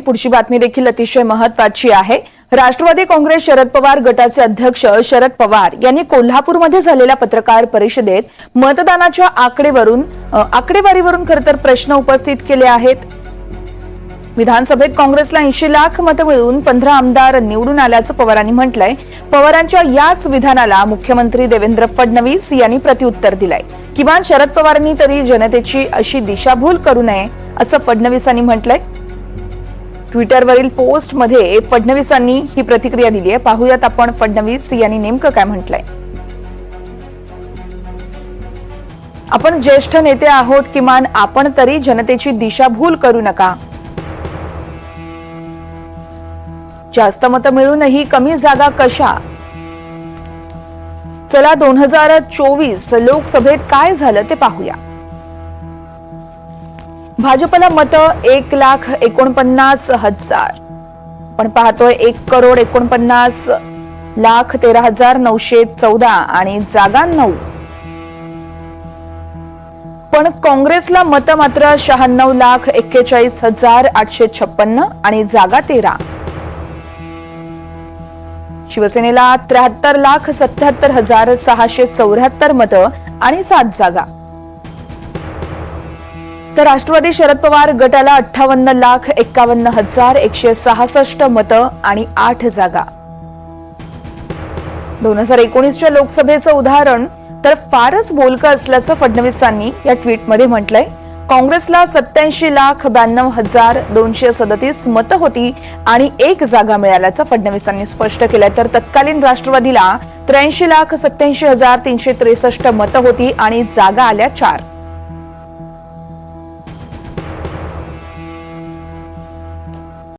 पुढची बातमी देखील अतिशय महत्वाची आहे. राष्ट्रवादी काँग्रेस शरद पवार गटाचे अध्यक्ष शरद पवार यांनी कोल्हापूरमध्ये झालेल्या पत्रकार परिषदेत मतदानाच्या आकडेवरून आकडेवारीवरून खरं तर प्रश्न उपस्थित केले आहेत. विधानसभेत काँग्रेसला ऐंशी लाख मतं मिळून पंधरा आमदार निवडून आल्याचं पवारांनी म्हटलंय. पवारांच्या याच विधानाला मुख्यमंत्री देवेंद्र फडणवीस यांनी प्रत्युत्तर दिलंय. किमान शरद पवारांनी तरी जनतेची अशी दिशाभूल करू नये असं फडणवीसांनी म्हटलंय. ट्विटरवरील पोस्टमध्ये फडणवीसांनी ही प्रतिक्रिया दिली आहे. पाहूयात आपण फडणवीस यांनी नेमकं काय म्हटलंय. आपण ज्येष्ठ नेते आहोत किमान आपण तरी जनतेची दिशाभूल करू नका. जास्त मतं मिळूनही कमी जागा कशा? चला दोन हजार चोवीस लोकसभेत काय झालं ते पाहूया. भाजपला मतं एक लाख एकोणपन्नास हजार. पण पाहतोय एक करोड एकोणपन्नास लाख तेरा हजार नऊशे चौदा आणि जागा नऊ. पण काँग्रेसला मतं मात्र शहाण्णव लाख एक्केचाळीस हजार आठशे छप्पन्न आणि जागा तेरा. शिवसेनेला त्र्याहत्तर लाख सत्याहत्तर हजार सहाशे चौऱ्याहत्तर मतं आणि सात जागा. तर राष्ट्रवादी शरद पवार गटाला अठ्ठावन्न लाख एक्कावन्न हजार एकशे सहासष्ट मतं आणि आठ जागा. दोन हजार एकोणीसच्या लोकसभेचं उदाहरण तर फारच बोलकं असल्याचं फडणवीसांनी या ट्विटमध्ये म्हटलंय. काँग्रेसला सत्याऐंशी लाख ब्याण्णव हजार दोनशे सदतीस मतं होती आणि एक जागा मिळाल्याचं फडणवीसांनी स्पष्ट केलंय. तर तत्कालीन राष्ट्रवादीला त्र्याऐंशी लाख सत्याऐंशी हजार तीनशे त्रेसष्ट मतं होती आणि जागा आल्या चार.